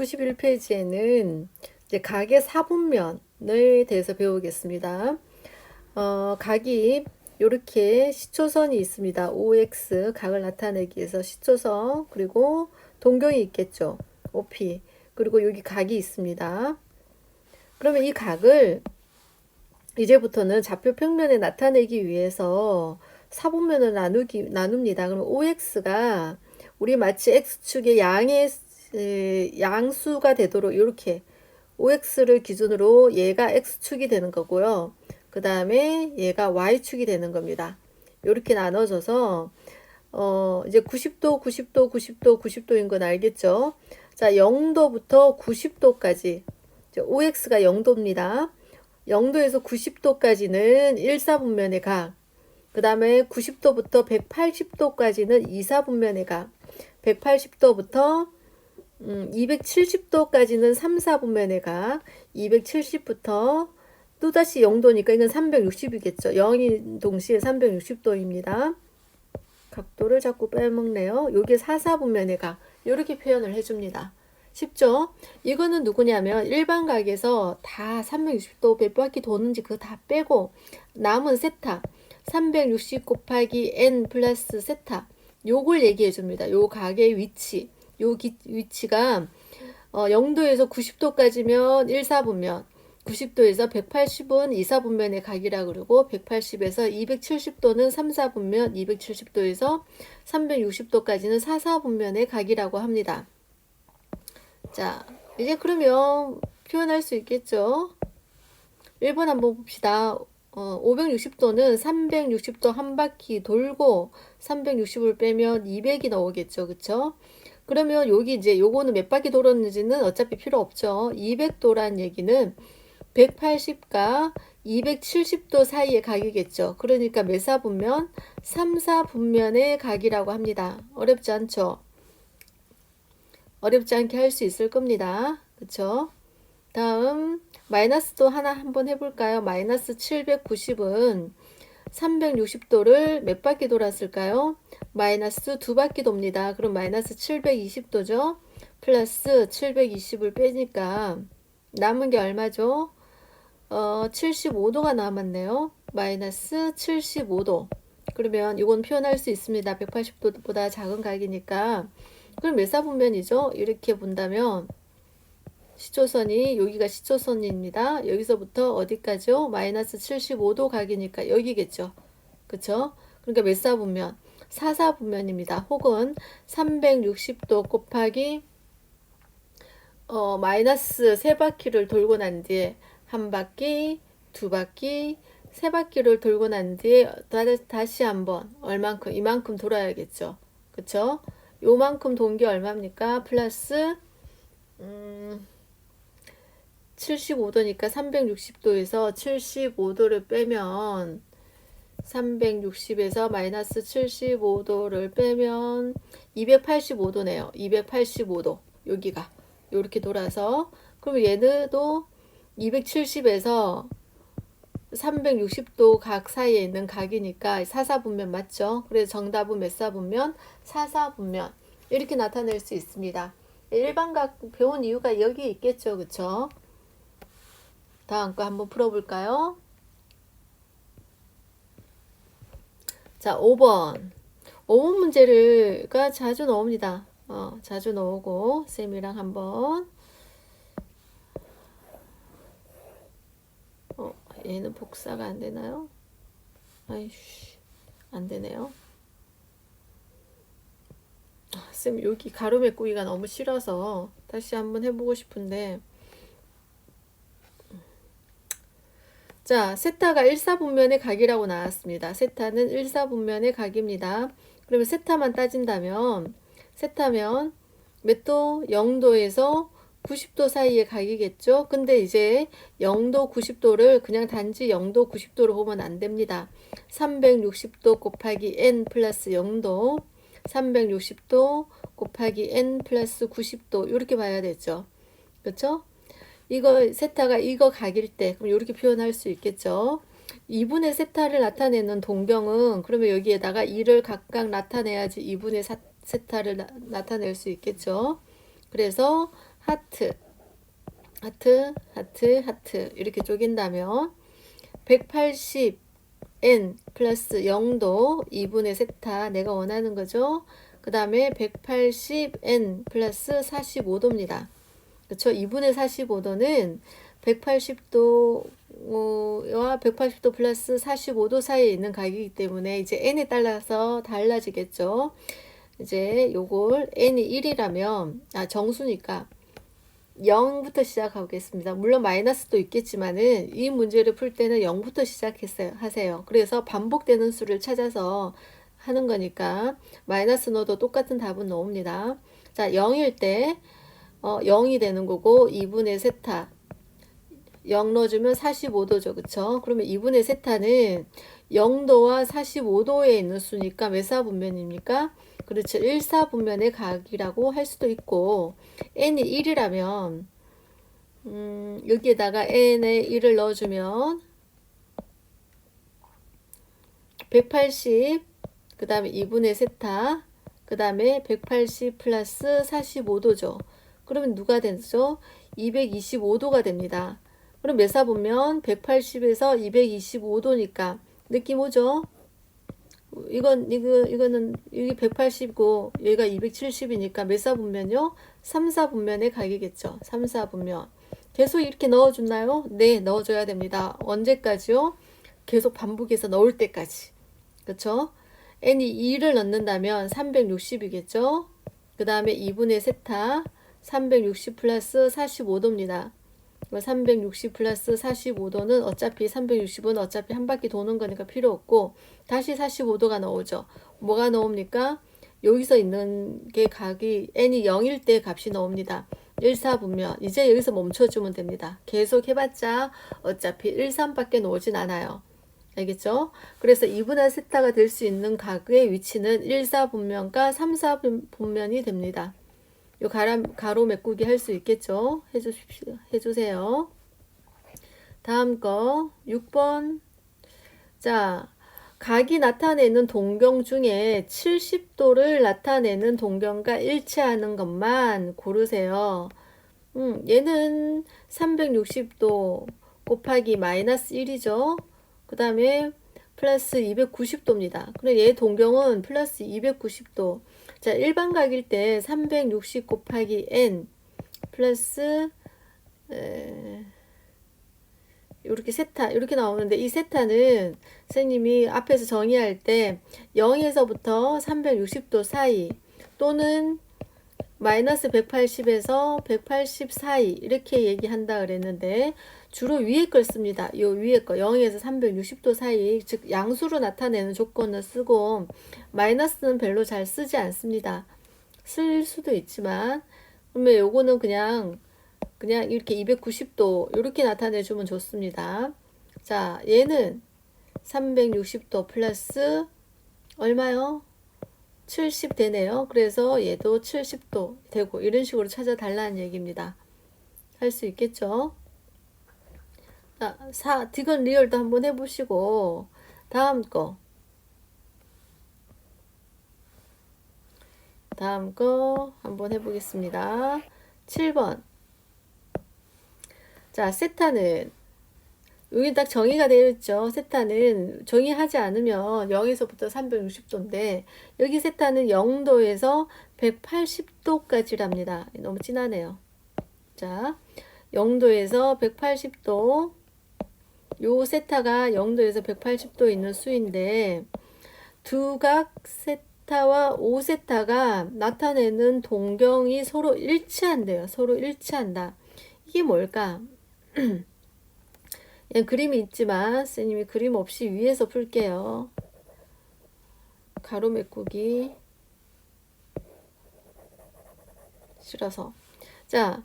191페이지에는 이제 각의 사분면에 대해서 배우겠습니다. 어, 각이 이렇게 시초선이 있습니다. OX 각을 나타내기 위해서 시초선 그리고 동경이 있겠죠. OP 그리고 여기 각이 있습니다. 그러면 이 각을 이제부터는 좌표 평면에 나타내기 위해서 사분면을 나누기 나눕니다. 그럼 OX가 우리 마치 x축의 양의 에, 양수가 되도록 이렇게 OX를 기준으로 얘가 x축이 되는 거고요. 그 다음에 얘가 y축이 되는 겁니다. 이렇게 나눠져서 어 이제 90도, 90도, 90도, 90도인 건 알겠죠? 자, 0도부터 90도까지 OX가 0도입니다. 0도에서 90도까지는 1사분면의 각. 그 다음에 90도부터 180도까지는 2사분면의 각. 180도부터 음, 270도까지는 3, 4분면의 각, 270부터 또다시 0도니까 이건 360이겠죠. 0이 동시에 360도입니다. 각도를 자꾸 빼먹네요. 요게 4, 4분면의 각. 이렇게 표현을 해줍니다. 쉽죠? 이거는 누구냐면 일반 각에서 다 360도 몇 바퀴 도는지 그거 다 빼고 남은 세타 360 곱하기 n 플러스 세타 요걸 얘기해 줍니다. 요 각의 위치 요 기, 위치가 어, 0도에서 90도까지면 1사분면 90도에서 180은 2사분면의 각이라 그러고 180에서 270도는 3사분면 270도에서 360도까지는 4사분면의 각이라고 합니다. 자, 이제 그러면 표현할 수 있겠죠? 1번 한번 봅시다. 어, 560도는 360도 한 바퀴 돌고 360을 빼면 200이 나오겠죠. 그쵸? 그러면 여기 이제 요거는 몇 바퀴 돌았는지는 어차피 필요 없죠. 200도란 얘기는 180과 270도 사이의 각이겠죠. 그러니까 몇 사분면? 3, 4분면의 각이라고 합니다. 어렵지 않죠? 어렵지 않게 할 수 있을 겁니다. 그쵸? 다음 마이너스도 하나 한번 해볼까요? 마이너스 790은 360도를 몇 바퀴 돌았을까요? 마이너스 두 바퀴 돕니다. 그럼 마이너스 720도죠? 플러스 720을 빼니까 남은 게 얼마죠? 어, 75도가 남았네요. 마이너스 75도. 그러면 이건 표현할 수 있습니다. 180도보다 작은 각이니까. 그럼 몇 사분면이죠? 이렇게 본다면 시초선이 여기가 시초선입니다. 여기서부터 어디까지요? 마이너스 75도 각이니까 여기겠죠. 그쵸? 그러니까 몇 사분면? 4사분면입니다. 혹은 360도 곱하기 어, 마이너스 세 바퀴를 돌고 난 뒤에 한 바퀴, 두 바퀴, 세 바퀴를 돌고 난 뒤에 다시 한번 얼만큼 이만큼 돌아야겠죠. 그쵸? 요만큼 돈 게 얼마입니까? 플러스 음, 75도니까 360도에서 75도를 빼면 360에서 마이너스 75도를 빼면 285도네요. 285도. 여기가. 이렇게 돌아서. 그럼 얘는도 270에서 360도 각 사이에 있는 각이니까 사사분면 맞죠? 그래서 정답은 몇 사분면? 사사분면. 이렇게 나타낼 수 있습니다. 일반각 배운 이유가 여기 있겠죠. 그쵸? 다음 거 한번 풀어볼까요? 자, 5번. 5번 문제를가 자주 나옵니다. 어, 자주 나오고 쌤이랑 한번 어, 얘는 복사가 안 되나요? 아이씨, 안 되네요. 아, 쌤 여기 가로 메꾸기가 너무 싫어서 다시 한번 해보고 싶은데 자, 세타가 1사분면의 각이라고 나왔습니다. 세타는 1사분면의 각입니다. 그러면 세타만 따진다면 세타면 몇 도? 0도에서 90도 사이의 각이겠죠? 근데 이제 0도, 90도를 그냥 단지 0도, 90도로 보면 안 됩니다. 360도 곱하기 n 플러스 0도, 360도 곱하기 n 플러스 90도 이렇게 봐야 되죠. 그렇죠? 이거 세타가 이거 각일 때 그럼 이렇게 표현할 수 있겠죠. 2분의 세타를 나타내는 동경은 그러면 여기에다가 2를 각각 나타내야지 2분의 세타를 나, 타낼 수 있겠죠. 그래서 하트, 하트, 하트, 하트 이렇게 쪼갠다면 180n 플러스 0도 2분의 세타 내가 원하는 거죠. 그 다음에 180n 플러스 45도입니다. 그렇죠? 2분의 45도는 180도 와 180도 플러스 45도 사이에 있는 가격이기 때문에 이제 n에 따라서 달라지겠죠. 이제 요걸 n이 1이라면 아 정수니까 0부터 시작하겠습니다. 물론 마이너스도 있겠지만은 이 문제를 풀 때는 0부터 시작했어요. 하세요. 그래서 반복되는 수를 찾아서 하는 거니까 마이너스 넣어도 똑같은 답은 나옵니다. 자, 0일 때 어, 0이 되는 거고 2분의 세타 0 넣어주면 45도죠. 그쵸? 그러면 2분의 세타는 0도와 45도에 있는 수니까 몇 사분면입니까? 그렇죠. 1사분면의 각이라고 할 수도 있고 n이 1이라면 음, 여기에다가 n에 1을 넣어주면 180, 그 다음에 2분의 세타, 그 다음에 180 플러스 45도죠. 그러면 누가 되죠? 225도가 됩니다. 그럼 매사 보면 180에서 225도니까 느낌 오죠? 이건 이거 이거는 여기 180이고 여기가 270이니까 몇 사분면요? 3, 4분면의 가격이겠죠. 3, 4분면. 계속 이렇게 넣어 줬나요? 네, 넣어 줘야 됩니다. 언제까지요? 계속 반복해서 넣을 때까지. 그렇죠? n이 2를 넣는다면 360이겠죠? 그 다음에 2분의 세타 360 플러스 45도입니다. 360 플러스 45도는 어차피 360은 어차피 한 바퀴 도는 거니까 필요 없고 다시 45도가 나오죠. 뭐가 나옵니까? 여기서 있는 게 각이 n이 0일 때 값이 나옵니다. 1, 4분면 이제 여기서 멈춰주면 됩니다. 계속 해봤자 어차피 1, 3밖에 나오진 않아요. 알겠죠? 그래서 2분의 세타가 될 수 있는 각의 위치는 1, 4분면과 3, 4분면이 됩니다. 요 가로, 가로 메꾸기 할 수 있겠죠? 해주십시오. 해주세요. 다음 거 6번. 자, 각이 나타내는 동경 중에 70도를 나타내는 동경과 일치하는 것만 고르세요. 음, 얘는 360도 곱하기 마이너스 1이죠. 그 다음에 플러스 290도입니다. 그래 얘 동경은 플러스 290도. 자, 일반 각일 때 360 곱하기 n 플러스 에, 이렇게 세타 이렇게 나오는데 이 세타는 선생님이 앞에서 정의할 때 0에서부터 360도 사이 또는 마이너스 180에서 180 사이 이렇게 얘기한다 그랬는데 주로 위에 걸 씁니다. 요 위에 거 0에서 360도 사이 즉 양수로 나타내는 조건을 쓰고 마이너스는 별로 잘 쓰지 않습니다. 쓸 수도 있지만 그러면 요거는 그냥 그냥 이렇게 290도 이렇게 나타내 주면 좋습니다. 자, 얘는 360도 플러스 얼마요? 70 되네요. 그래서 얘도 70도 되고 이런 식으로 찾아달라는 얘기입니다. 할 수 있겠죠? 자, 4, 디건 리얼도 한번 해보시고 다음 거 다음 거 한번 해보겠습니다. 7번 자, 세타는 여기 딱 정의가 되어 있죠. 세타는 정의하지 않으면 0에서부터 360도인데 여기 세타는 0도에서 180도까지랍니다. 너무 진하네요. 자, 0도에서 180도 요 세타가 0도에서 180도 있는 수인데 두각 세타와 5세타가 나타내는 동경이 서로 일치한대요. 서로 일치한다. 이게 뭘까? 그냥 그림이 있지만 선생님이 그림 없이 위에서 풀게요. 가로 메꾸기 싫어서 자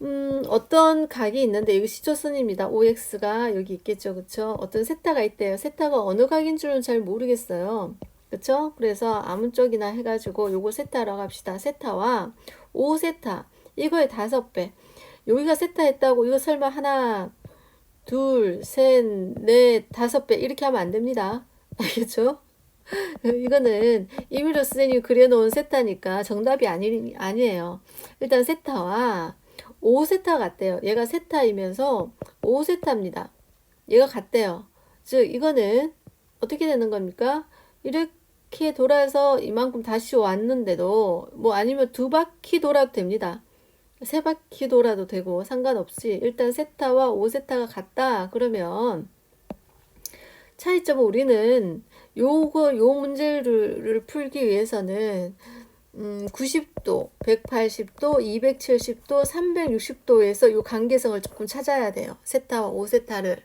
음, 어떤 각이 있는데 여기 시초선입니다. OX가 여기 있겠죠. 그쵸? 어떤 세타가 있대요. 세타가 어느 각인 줄은 잘 모르겠어요. 그쵸? 그래서 아무 쪽이나 해가지고 요거 세타라고 합시다. 세타와 5세타 이거의 다섯 배 여기가 세타 했다고 이거 설마 하나 둘, 셋, 넷, 다섯 배 이렇게 하면 안 됩니다. 알겠죠? 이거는 이미로 선생님이 그려놓은 세타니까 정답이 아니, 아니에요. 일단 세타와 5세타 같대요. 얘가 세타이면서 5세타입니다. 얘가 같대요. 즉 이거는 어떻게 되는 겁니까? 이렇게 돌아서 이만큼 다시 왔는데도 뭐 아니면 두 바퀴 돌아도 됩니다. 세 바퀴 돌아도 되고 상관없이 일단 세타와 5세타가 같다 그러면 차이점은 우리는 요거 요 문제를 풀기 위해서는 음, 90도, 180도, 270도, 360도에서 요 관계성을 조금 찾아야 돼요. 세타와 5세타를.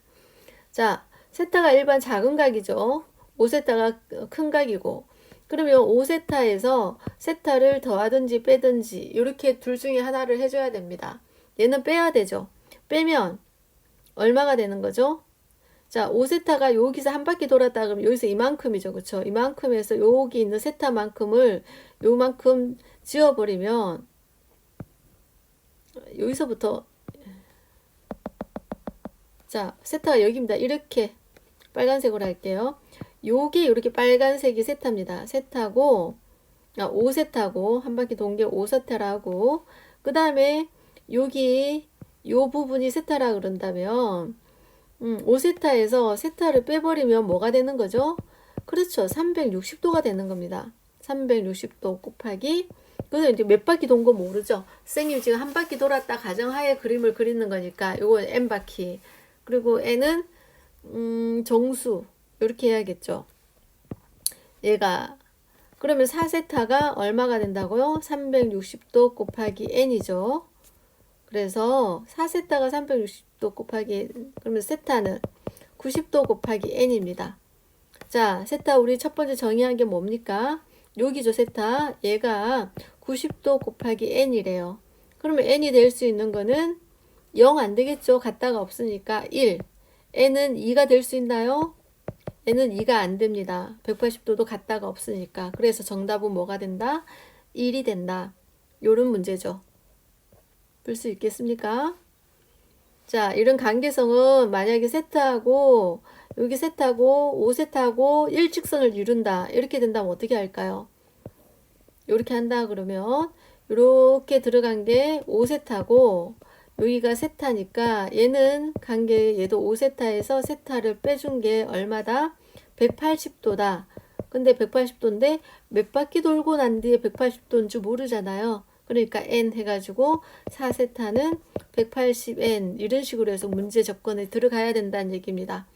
자, 세타가 일반 작은 각이죠. 5세타가 큰 각이고. 그러면 5세타에서 세타를 더하든지 빼든지 이렇게 둘 중에 하나를 해줘야 됩니다. 얘는 빼야 되죠. 빼면 얼마가 되는 거죠? 자, 5세타가 여기서 한 바퀴 돌았다 그러면 여기서 이만큼이죠. 그쵸? 이만큼에서 여기 있는 세타만큼을 요만큼 지워버리면 여기서부터 자, 세타가 여기입니다. 이렇게 빨간색으로 할게요. 요게 이렇게 빨간색이 세타입니다. 세타고 아, 5세타고 한 바퀴 동계 5세타라고 그 다음에 여기 요 부분이 세타라 그런다면 음, 5세타에서 세타를 빼버리면 뭐가 되는 거죠? 그렇죠. 360도가 되는 겁니다. 360도 곱하기 그래서 이제 몇 바퀴 돈 거 모르죠. 선생님이 지금 한 바퀴 돌았다 가정하에 그림을 그리는 거니까 요거 n 바퀴 그리고 n은 음, 정수 이렇게 해야겠죠. 얘가 그러면 4세타가 얼마가 된다고요? 360도 곱하기 n이죠. 그래서 4세타가 360도 곱하기 그러면 세타는 90도 곱하기 n입니다. 자, 세타 우리 첫 번째 정의한 게 뭡니까? 여기죠, 세타. 얘가 90도 곱하기 n이래요. 그러면 n이 될 수 있는 거는 0 안 되겠죠. 같다가 없으니까 1. n은 2가 될 수 있나요? N은 2가 안 됩니다. 180도도 같다가 없으니까. 그래서 정답은 뭐가 된다? 1이 된다. 요런 문제죠. 풀 수 있겠습니까? 자, 이런 관계성은 만약에 세트하고 여기 세트하고 5세트하고 일직선을 이룬다. 이렇게 된다면 어떻게 할까요? 이렇게 한다 그러면 이렇게 들어간 게 5세타고 여기가 세타니까 얘는 관계 얘도 5세타에서 세타를 빼준 게 얼마다? 180도다. 근데 180도인데 몇 바퀴 돌고 난 뒤에 180도인 줄 모르잖아요. 그러니까 n 해가지고 4세타는 180n 이런 식으로 해서 문제 접근에 들어가야 된다는 얘기입니다.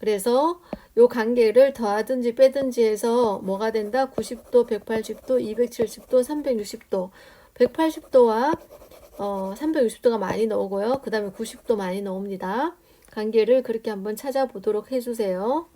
그래서 요 관계를 더하든지 빼든지 해서 뭐가 된다? 90도, 180도, 270도, 360도. 180도와 어, 360도가 많이 나오고요. 그 다음에 90도 많이 나옵니다. 관계를 그렇게 한번 찾아보도록 해주세요.